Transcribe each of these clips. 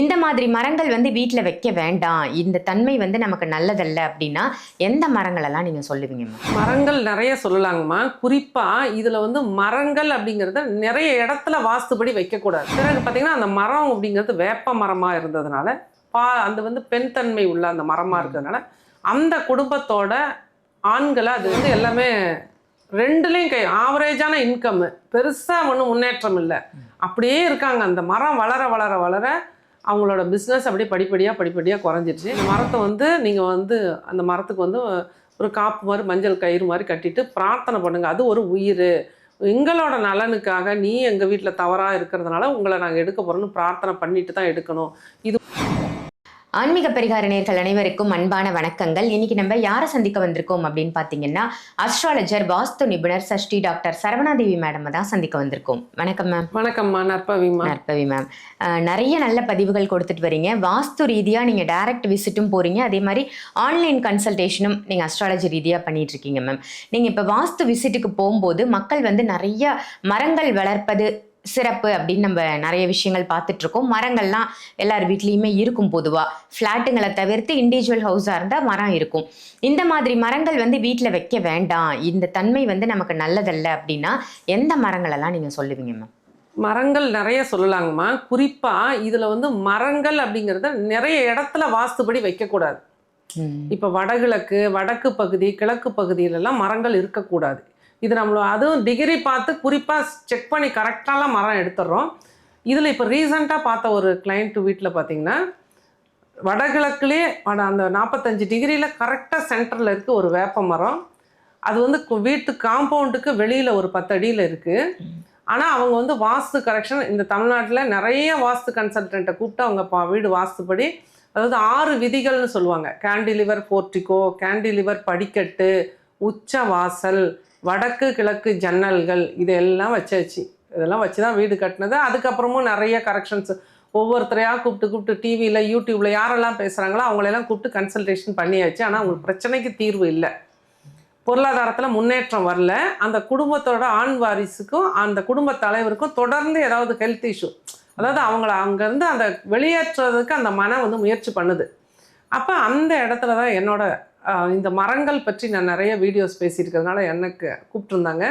இந்த மாதிரி மரங்கள் வந்து வீட்டில் வைக்க வேண்டாம். இந்த தன்மை வந்து நமக்கு நல்லதல்ல அப்படின்னா எந்த மரங்கள் எல்லாம் நீங்க சொல்லுவீங்கம்மா மரங்கள் நிறைய சொல்லலாங்கம்மா. குறிப்பா இதுல வந்து மரங்கள் அப்படிங்கறத நிறைய இடத்துல வாஸ்துபடி வைக்கக்கூடாது. பிறகு பாத்தீங்கன்னா அந்த மரம் அப்படிங்கிறது வேப்ப மரமா இருந்ததுனால பா அந்த வந்து பெண் தன்மை உள்ள அந்த மரமா இருக்கிறதுனால அந்த குடும்பத்தோட ஆண்களை அது வந்து எல்லாமே ரெண்டுலேயும் கை ஆவரேஜான இன்கம் பெருசாக ஒன்றும் முன்னேற்றம் இல்லை. அப்படியே இருக்காங்க. அந்த மரம் வளர வளர வளர அவங்களோட பிஸ்னஸ் அப்படியே படிப்படியாக படிப்படியாக குறைஞ்சிருச்சு. இந்த மரத்தை வந்து நீங்கள் வந்து அந்த மரத்துக்கு வந்து ஒரு காப்பு மாதிரி மஞ்சள் கயிறு மாதிரி கட்டிட்டு பிரார்த்தனை பண்ணுங்க. அது ஒரு உயிர். எங்களோட நலனுக்காக நீ எங்கள் வீட்டில் தவறாக இருக்கிறதுனால உங்களை நாங்கள் எடுக்க போகிறோம்னு பிரார்த்தனை பண்ணிட்டு தான் எடுக்கணும். இது ஆன்மீக பரிகார நேர்கள் அனைவருக்கும் அன்பான வணக்கங்கள். இன்னைக்கு நம்ம யாரை சந்திக்க வந்திருக்கோம் அப்படின்னு பார்த்தீங்கன்னா அஸ்ட்ராலஜர் வாஸ்து நிபுணர் சஷ்டி டாக்டர் சரவணாதேவி மேடம் தான் சந்திக்க வந்திருக்கோம். வணக்கம் மேம் வணக்கம்மா நற்பவிமா நற்பவி மேம் நிறைய நல்ல பதிவுகள் கொடுத்துட்டு வரீங்க. வாஸ்து ரீதியாக நீங்கள் டைரக்ட் விசிட்டும் போகிறீங்க அதே மாதிரி ஆன்லைன் கன்சல்டேஷனும் நீங்கள் அஸ்ட்ராலஜி ரீதியாக பண்ணிட்டு இருக்கீங்க மேம் நீங்கள் இப்போ வாஸ்து விசிட்டுக்கு போகும்போது மக்கள் வந்து நிறைய மரங்கள் வளர்ப்பது சிறப்பு அப்படின்னு நம்ம நிறைய விஷயங்கள் பார்த்துட்டு இருக்கோம் மரங்கள்லாம் எல்லார் வீட்லேயுமே இருக்கும் பொதுவாக ஃப்ளாட்டுங்களை தவிர்த்து இண்டிவிஜுவல் ஹவுஸாக இருந்தால் மரம் இருக்கும். இந்த மாதிரி மரங்கள் வந்து வீட்டில் வைக்க வேண்டாம். இந்த தன்மை வந்து நமக்கு நல்லதல்ல அப்படின்னா எந்த மரங்களெல்லாம் நீங்கள் சொல்லுவீங்க மேம்? மரங்கள் நிறைய சொல்லலாங்கம்மா. குறிப்பா இதுல வந்து மரங்கள் அப்படிங்கறத நிறைய இடத்துல வாஸ்துபடி வைக்கக்கூடாது. இப்போ வடகிழக்கு வடக்கு பகுதி கிழக்கு பகுதியிலலாம் மரங்கள் இருக்கக்கூடாது. இது நம்மள அதுவும் டிகிரி பார்த்து குறிப்பாக செக் பண்ணி கரெக்டாலாம் மரம் எடுத்துடுறோம். இதில் இப்போ ரீசண்டாக பார்த்த ஒரு கிளைண்ட்டு வீட்டில் பார்த்தீங்கன்னா வடகிழக்குலேயே அந்த நாற்பத்தஞ்சு டிகிரியில் கரெக்டாக சென்டரில் இருக்குது ஒரு வேப்ப மரம். அது வந்து வீட்டு காம்பவுண்டுக்கு வெளியில் ஒரு பத்து அடியில் இருக்குது ஆனால் அவங்க வந்து வாஸ்து கரெக்ஷன் இந்த தமிழ்நாட்டில் நிறைய வாஸ்து கன்சல்டண்ட்டை கூப்பிட்டு அவங்க பா வீடு வாஸ்துப்படி அதாவது ஆறு விதிகள்னு சொல்லுவாங்க. கேண்டிலிவர் போர்ட்டிகோ கேண்டிலிவர் படிக்கட்டு உச்ச வாசல் வடக்கு கிழக்கு ஜன்னல்கள் இதெல்லாம் வச்சாச்சு. இதெல்லாம் வச்சு தான் வீடு கட்டினது. அதுக்கப்புறமும் நிறைய கரெக்ஷன்ஸ் ஒவ்வொருத்தரையாக கூப்பிட்டு கூப்பிட்டு டிவியில் யூடியூப்பில் யாரெல்லாம் பேசுகிறாங்களோ அவங்களெல்லாம் கூப்பிட்டு கன்சல்டேஷன் பண்ணியாச்சு. ஆனால் அவங்களுக்கு பிரச்சனைக்கு தீர்வு இல்லை. பொருளாதாரத்தில் முன்னேற்றம் வரல. அந்த குடும்பத்தோட ஆண் வாரிசுக்கும் அந்த குடும்ப தலைவருக்கும் தொடர்ந்து ஏதாவது ஹெல்த் இஷ்யூ அதாவது அவங்கள அங்கேருந்து அந்த வெளியேற்றுறதுக்கு அந்த மனம் வந்து முயற்சி பண்ணுது. அப்போ அந்த இடத்துல தான் என்னோட இந்த மரங்கள் பற்றி நான் நிறைய வீடியோஸ் பேசியிருக்கிறதுனால எனக்கு கூப்பிட்ருந்தாங்க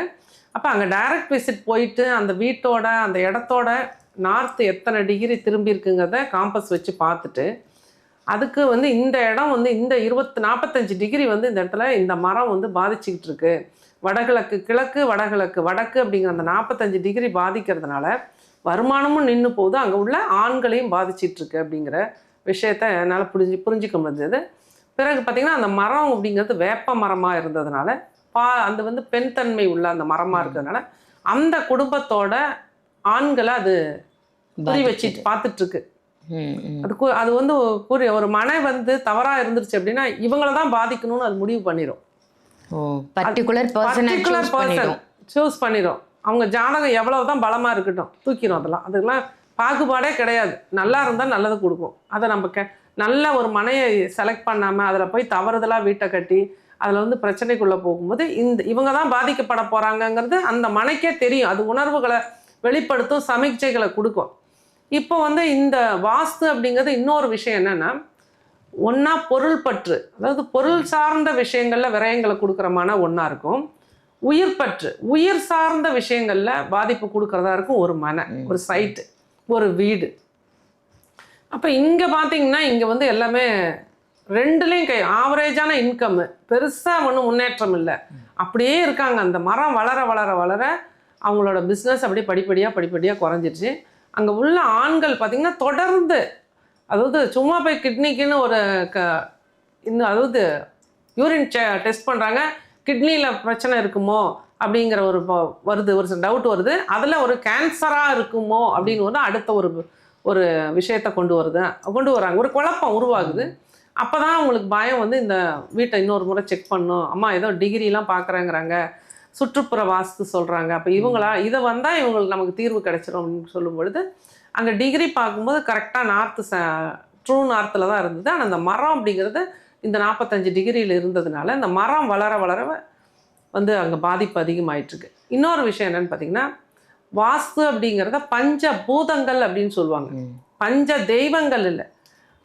அப்போ அங்கே டைரக்ட் விசிட் போயிட்டு அந்த வீட்டோட அந்த இடத்தோட நார்த்து எத்தனை டிகிரி திரும்பி இருக்குங்கிறத காம்பஸ் வச்சு பார்த்துட்டு அதுக்கு வந்து இந்த இடம் வந்து இந்த இருபத்து நாற்பத்தஞ்சு டிகிரி வந்து இந்த இடத்துல இந்த மரம் வந்து பாதிச்சுக்கிட்டு இருக்கு. வடகிழக்கு கிழக்கு வடகிழக்கு வடக்கு அப்படிங்கிற அந்த நாற்பத்தஞ்சு டிகிரி பாதிக்கிறதுனால வருமானமும் நின்று போகுது. அங்கே உள்ள ஆண்களையும் பாதிச்சிட்ருக்கு அப்படிங்கிற விஷயத்த என்னால் புரிஞ்சு புரிஞ்சிக்க முடிஞ்சது. பிறகு பார்த்திங்கன்னா அந்த மரம் அப்படிங்கிறது வேப்ப மரமாக இருந்ததுனால பா அந்த வந்து பெண் தன்மை உள்ள அந்த மரமாக இருக்கிறதுனால அந்த குடும்பத்தோட ஆண்களை அது குறி ம், ம். அது அது வந்து கூறி ஒரு மனை வந்து தவறா இருந்துருச்சு அப்படின்னா இவங்கள தான் பாதிக்கணும்னு அது முடிவு பண்ணிடும் பர்டிகுலர் பர்சனை சூஸ் பண்ணிடும் அவங்க ஜாதகம் எவ்வளவு தான் பலமா இருக்கட்டும் தூக்கிடும் அதெல்லாம். அதுக்கெல்லாம் பாகுபாடே கிடையாது. நல்லா இருந்தால் நல்லது கொடுக்கும். அதை நம்ம கெ நல்ல ஒரு மனையை செலக்ட் பண்ணாமல் அதில் போய் தவறுதலாக வீட்டை கட்டி அதில் வந்து பிரச்சனைக்குள்ளே போகும்போது இந்த இவங்க தான் பாதிக்கப்பட போகிறாங்கங்கிறது அந்த மனைக்கே தெரியும். அது உணர்வுகளை வெளிப்படுத்தும் சமீட்சைகளை கொடுக்கும். இப்போ வந்து இந்த வாஸ்து அப்படிங்கிறது இன்னொரு விஷயம் என்னன்னா ஒன்றா பொருள் பற்று அதாவது பொருள் சார்ந்த விஷயங்களில் விரயங்களை கொடுக்குற மன ஒன்றா இருக்கும். உயிர் பற்று உயிர் சார்ந்த விஷயங்களில் பாதிப்பு கொடுக்கறதா இருக்கும் ஒரு மன ஒரு சைட்டு ஒரு வீடு. அப்போ இங்கே பார்த்தீங்கன்னா இங்கே வந்து எல்லாமே ரெண்டுலேயும் கை ஆவரேஜான இன்கம்மு பெருசாக ஒன்றும் முன்னேற்றம் இல்லை. அப்படியே இருக்காங்க. அந்த மரம் வளர வளர வளர அவங்களோட பிஸ்னஸ் அப்படியே படிப்படியாக படிப்படியாக குறைஞ்சிருச்சு. அங்கே உள்ள ஆண்கள் பார்த்திங்கன்னா தொடர்ந்து அதாவது சும்மா போய் கிட்னிக்குன்னு ஒரு க இன்னும் அதாவது யூரின் டெஸ்ட் பண்ணுறாங்க கிட்னியில் பிரச்சனை இருக்குமோ அப்படிங்கிற ஒரு ப- வருது. ஒரு டவுட் வருது. அதில் ஒரு கேன்சராக இருக்குமோ அப்படின்னு ஒரு அடுத்த ஒரு ஒரு விஷயத்தை கொண்டு வருது கொண்டு வராங்க. ஒரு குழப்பம் உருவாகுது. அப்போ தான் அவங்களுக்கு பயம் வந்து இந்த வீட்டை இன்னொரு முறை செக் பண்ணும் அம்மா ஏதோ டிகிரிலாம் பார்க்குறேங்கிறாங்க. சுற்றுப்புற வாஸ்து சொல்கிறாங்க அப்போ இவங்களா இதை வந்தால் இவங்களுக்கு நமக்கு தீர்வு கிடைச்சிரும் அப்படின்னு சொல்லும் பொழுது அங்கே டிகிரி பார்க்கும்போது கரெக்டாக நார்த்து ச ட்ரூ நார்த்தில் தான் இருந்தது. ஆனால் அந்த மரம் அப்படிங்கிறது இந்த நாற்பத்தஞ்சு டிகிரியில் இருந்ததுனால இந்த மரம் வளர வளர வந்து அங்கே பாதிப்பு அதிகமாயிட்டிருக்கு. இன்னொரு விஷயம் என்னன்னு பார்த்தீங்கன்னா வாஸ்து அப்படிங்கிறத பஞ்ச பூதங்கள் அப்படின்னு சொல்லுவாங்க. பஞ்ச தெய்வங்கள் இல்லை.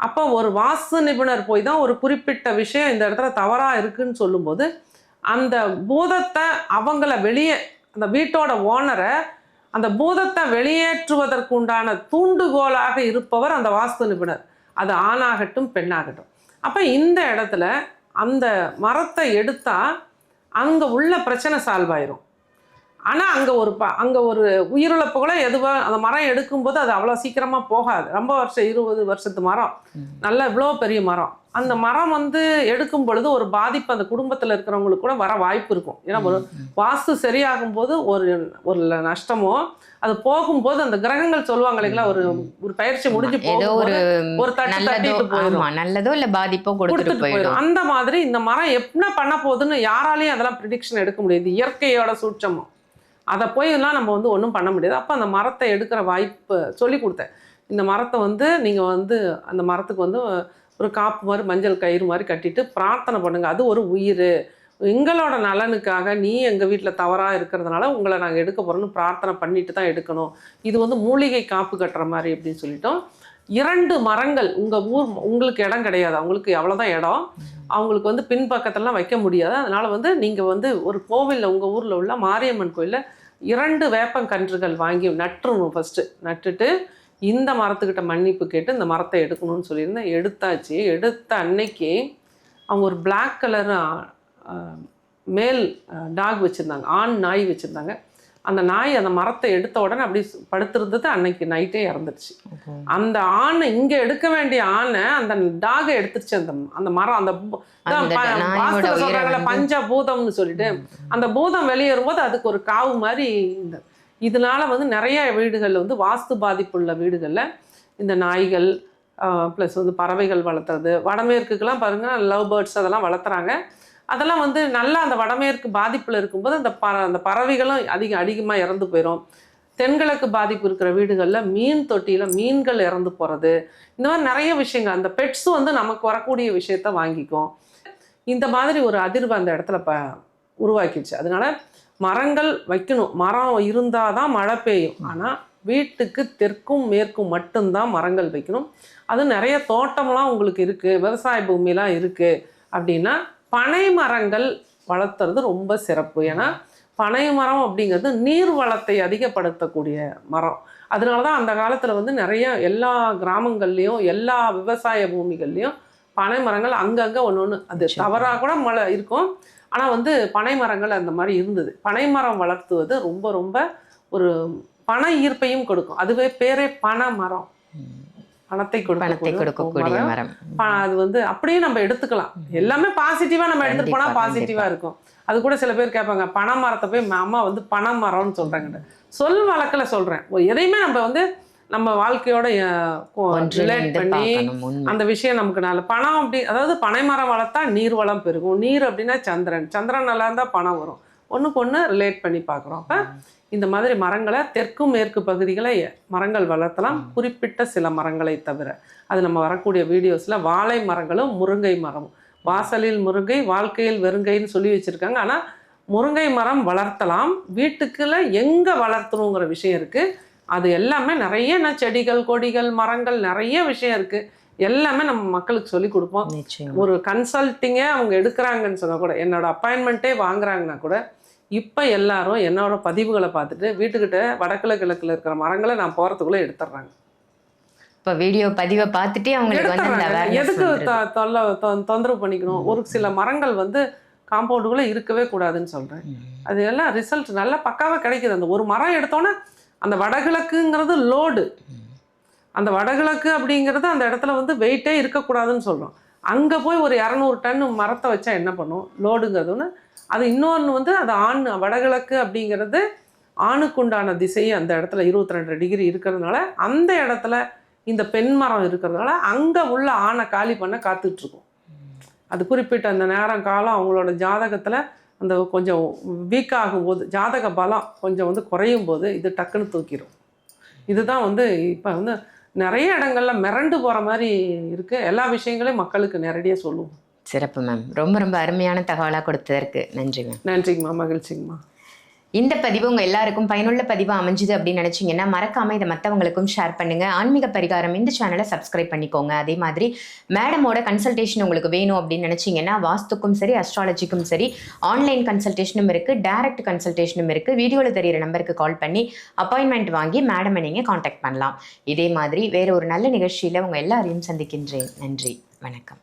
அப்போ ஒரு வாஸ்து நிபுணர் போய் தான் ஒரு குறிப்பிட்ட விஷயம் இந்த இடத்துல தவறாக இருக்குன்னு சொல்லும்போது அந்த பூதத்தை அவங்கள வெளியே அந்த வீட்டோட ஓனரை அந்த பூதத்தை வெளியேற்றுவதற்கு உண்டான தூண்டுகோலாக இருப்பவர் அந்த வாஸ்து நிபுணர். அது ஆணாகட்டும் பெண்ணாகட்டும். அப்போ இந்த இடத்துல அந்த மரத்தை எடுத்தால் அங்கே உள்ள பிரச்சனை சால்வ் ஆயிரும். ஆனால் அங்கே ஒரு ப அங்கே ஒரு உயிரிழப்பு கூட எதுவாக அந்த மரம் எடுக்கும்போது அது அவ்வளோ சீக்கிரமாக போகாது. ரொம்ப வருஷம் இருபது வருஷத்து மரம். நல்ல இவ்வளோ பெரிய மரம். அந்த மரம் வந்து எடுக்கும் பொழுது ஒரு பாதிப்பு அந்த குடும்பத்தில் இருக்கிறவங்களுக்கு கூட வர வாய்ப்பு இருக்கும். ஏன்னா ஒரு வாஸ்து சரியாகும் போது ஒரு ஒரு நஷ்டமோ அது போகும்போது அந்த கிரகங்கள் சொல்லுவாங்க இல்லைங்களா ஒரு ஒரு பயிற்சி முடிஞ்சு போகும்போது ஒரு தட்டு தட்டிட்டு போயிடும். நல்லதோ இல்ல பாதிப்போ கொடுத்துட்டு போயிடும். அந்த மாதிரி இந்த மரம் என்ன பண்ண போகுதுன்னு யாராலையும் அதெல்லாம் ப்ரிடிக்ஷன் எடுக்க முடியாது. இயற்கையோட சூட்சமம். அதை போயெல்லாம் நம்ம வந்து ஒன்றும் பண்ண முடியாது. அப்போ அந்த மரத்தை எடுக்கிற வாய்ப்பு சொல்லி கொடுத்தேன். இந்த மரத்தை வந்து நீங்கள் வந்து அந்த மரத்துக்கு வந்து ஒரு காப்பு மாதிரி மஞ்சள் கயிறு மாதிரி கட்டிட்டு பிரார்த்தனை பண்ணுங்கள் அது ஒரு உயிர். எங்களோட நலனுக்காக நீ எங்கள் வீட்டில் தவறாக இருக்கிறதுனால உங்களை நாங்கள் எடுக்க போகிறோம்னு பிரார்த்தனை பண்ணிட்டு தான் எடுக்கணும். இது வந்து மூலிகை காப்பு கட்டுற மாதிரி அப்படின்னு சொல்லிட்டோம். இரண்டு மரங்கள் உங்கள் ஊர் உங்களுக்கு இடம் கிடையாது. அவங்களுக்கு எவ்வளோதான் இடம். அவங்களுக்கு வந்து பின்பக்கத்திலலாம் வைக்க முடியாது. அதனால் வந்து நீங்கள் வந்து ஒரு கோவிலில் உங்கள் ஊரில் உள்ள மாரியம்மன் கோயிலில் இரண்டு வேப்பங்கன்றுகள் வாங்கி நட்டுருணும் ஃபஸ்ட்டு நட்டுட்டு இந்த மரத்துக்கிட்ட மன்னிப்பு கேட்டு இந்த மரத்தை எடுக்கணும்னு சொல்லியிருந்தேன். எடுத்தாச்சு. எடுத்த அன்னைக்கு அவங்க ஒரு பிளாக் கலர் மேல் டாக் வச்சுருந்தாங்க. ஆண் நாய் வச்சுருந்தாங்க. அந்த நாய் அந்த மரத்தை எடுத்த உடனே அப்படி படுத்திருந்தது அன்னைக்கு நைட்டே இறந்துருச்சு. அந்த ஆணை இங்க எடுக்க வேண்டிய ஆணை அந்த டாகை எடுத்துருச்சு. அந்த அந்த மரம் அந்த சொல்றாங்கல்ல வந்து- பஞ்சபூதம்னு சொல்லிட்டு. அந்த பூதம் வெளியேறும்போது அதுக்கு ஒரு காவு மாதிரி இந்த இதனால வந்து நிறைய வீடுகளில் வந்து வாஸ்து பாதிப்புள்ள வீடுகளில் இந்த நாய்கள் ப்ளஸ் வந்து பறவைகள் வளர்த்துறது. வடமேற்குக்கெல்லாம் பாருங்க லவ் பேர்ட்ஸ் அதெல்லாம் வளர்த்துறாங்க. அதெல்லாம் வந்து நல்லா அந்த வடமேற்கு பாதிப்பில் இருக்கும்போது அந்த ப அந்த பறவைகளும் அதிகம் அதிகமாக இறந்து போயிடும் தென்கிழக்கு பாதிப்பு இருக்கிற வீடுகளில் மீன் தொட்டியில் மீன்கள் இறந்து போகிறது இந்த மாதிரி நிறைய விஷயங்கள். அந்த பெட்ஸும் வந்து நமக்கு வரக்கூடிய விஷயத்த வாங்கிக்கும். இந்த மாதிரி ஒரு அதிர்வு அந்த இடத்துல ப உருவாக்கிடுச்சு. அதனால மரங்கள் வைக்கணும். மரம் இருந்தால் தான் மழை பெய்யும். ஆனால் வீட்டுக்கு தெற்கும் மேற்கும் மட்டும்தான் மரங்கள் வைக்கணும். அது நிறைய தோட்டம்லாம் உங்களுக்கு இருக்குது விவசாய பூமிலாம் இருக்குது அப்படின்னா பனை மரங்கள் வளர்த்துறது ரொம்ப சிறப்பு. ஏன்னா பனை மரம் அப்படிங்கிறது நீர் வளத்தை அதிகப்படுத்தக்கூடிய மரம். அதனால தான் அந்த காலத்தில் வந்து நிறைய எல்லா கிராமங்கள்லேயும் எல்லா விவசாய பூமிகள்லேயும் பனை மரங்கள் அங்கங்கே ஒன்று ஒன்று அது தவறாக கூட மழை இருக்கும். ஆனால் வந்து பனை மரங்கள் அந்த மாதிரி இருந்தது. பனை மரம் வளர்த்துவது ரொம்ப ரொம்ப ஒரு பண ஈர்ப்பையும் கொடுக்கும். அதுவே பேரே பண மரம் பணத்தை பணத்தை கொடுக்கக்கூடிய மரம். அது வந்து அப்படியே நம்ம எடுத்துக்கலாம். எல்லாமே பாசிட்டிவா நம்ம எடுத்துட்டு போனா பாசிட்டிவா இருக்கும். அது கூட சில பேர் கேட்பாங்க பனை மரத்தை போய் அம்மா வந்து பனை மரம்னு சொல்றாங்க சொல் வழக்கில் சொல்றேன். எதையுமே நம்ம வந்து நம்ம வாழ்க்கையோட ரிலேட் பண்ணி அந்த விஷயம் நமக்கு நல்ல பணம் அப்படி அதாவது பனை மரம் வளர்த்தா நீர் வளம் பெருகும். நீர் அப்படின்னா சந்திரன். சந்திரன் நல்லா இருந்தால் பணம் வரும். ஒன்றுக்கு ஒன்று ரிலேட் பண்ணி பார்க்குறோம். அப்போ இந்த மாதிரி மரங்களை தெற்கு மேற்கு பகுதிகளை மரங்கள் வளர்த்தலாம். குறிப்பிட்ட சில மரங்களை தவிர. அது நம்ம வரக்கூடிய வீடியோஸில் வாழை மரங்களும் முருங்கை மரமும். வாசலில் முருங்கை வாழ்க்கையில் வெறுங்கைன்னு சொல்லி வச்சுருக்காங்க. ஆனால் முருங்கை மரம் வளர்த்தலாம். வீட்டுக்குள்ள எங்கே வளர்த்தணுங்கிற விஷயம் இருக்குது அது எல்லாமே நிறைய நான் செடிகள் கொடிகள் மரங்கள் நிறைய விஷயம் இருக்குது எல்லாமே நம்ம மக்களுக்கு சொல்லி கொடுப்போம். ஒரு கன்சல்ட்டிங்கே அவங்க எடுக்கிறாங்கன்னு சொன்னா கூட என்னோட அப்பாயின்மெண்ட்டே வாங்குறாங்கன்னா கூட இப்போ எல்லாரும் என்னோட பதிவுகளை பார்த்துட்டு வீட்டுக்கிட்ட வடக்குல கிழக்குல இருக்கிற மரங்களை நான் போகிறதுக்குள்ளே எடுத்துடுறாங்க இப்ப வீடியோ பதிவை பார்த்துட்டே awareness எதுக்கு தொல்லை தொந்தரவு பண்ணிக்கணும்? ஒரு சில மரங்கள் வந்து காம்பவுண்டுக்குள்ளே இருக்கவே கூடாதுன்னு சொல்கிறேன் அது எல்லாம் ரிசல்ட் நல்லா பக்காவாக கிடைக்குது. அந்த ஒரு மரம் எடுத்தோன்னே அந்த வடகிழக்குங்கிறது லோடு அந்த வடகிழக்கு அப்படிங்கிறது அந்த இடத்துல வந்து வெயிட்டே இருக்கக்கூடாதுன்னு சொல்கிறோம் அங்கே போய் ஒரு இரநூறு டன் மரத்தை வச்சா என்ன பண்ணும்? லோடுங்கிறதுன்னு அது இன்னொன்று வந்து அது ஆண் வடகிழக்கு அப்படிங்கிறது ஆணுக்குண்டான திசை அந்த இடத்துல இருபத்தி ரெண்டு டிகிரி இருக்கிறதுனால அந்த இடத்துல இந்த பெண் மரம் இருக்கிறதுனால அங்கே உள்ள ஆணை காலி பண்ண காத்துட்ருக்கும். அது குறிப்பிட்ட அந்த நேரம் காலம் அவங்களோட ஜாதகத்தில் அந்த கொஞ்சம் வீக் ஆகும்போது ஜாதக பலம் கொஞ்சம் வந்து குறையும் போது இது டக்குன்னு தூக்கிடும் இதுதான் வந்து இப்போ வந்து நிறைய இடங்கள்ல மிரண்டு போகிற மாதிரி இருக்குது எல்லா விஷயங்களையும் மக்களுக்கு நேரடியாக சொல்லுவோம். சிறப்பு மேம் ரொம்ப ரொம்ப அருமையான தகவலா கொடுத்ததற்கு நன்றி மேம் நன்றிங்கம்மா. மகிழ்ச்சிங்கம்மா. இந்த பதிவு உங்கள் எல்லாருக்கும் பயனுள்ள பதிவாக அமைஞ்சுது அப்படின்னு நினைச்சீங்கன்னா மறக்காமல் இதை மற்றவங்களுக்கும் ஷேர் பண்ணுங்கள் ஆன்மீக பரிகாரம் இந்த சேனலை சப்ஸ்கிரைப் பண்ணிக்கோங்க. அதே மாதிரி மேடமோட கன்சல்டேஷன் உங்களுக்கு வேணும் அப்படின்னு நினச்சிங்கன்னா வாஸ்துக்கும் சரி அஸ்ட்ராலஜிக்கும் சரி ஆன்லைன் கன்சல்டேஷனும் இருக்குது டேரக்ட் கன்சல்டேஷனும் இருக்குது வீடியோவில் தெரியிற நம்பருக்கு கால் பண்ணி அப்பாயின்மெண்ட் வாங்கி மேடமை நீங்கள் காண்டாக்ட் பண்ணலாம். இதே மாதிரி வேறு ஒரு நல்ல நிகழ்ச்சியில் உங்கள் எல்லாரையும் சந்திக்கின்றேன். நன்றி. வணக்கம்.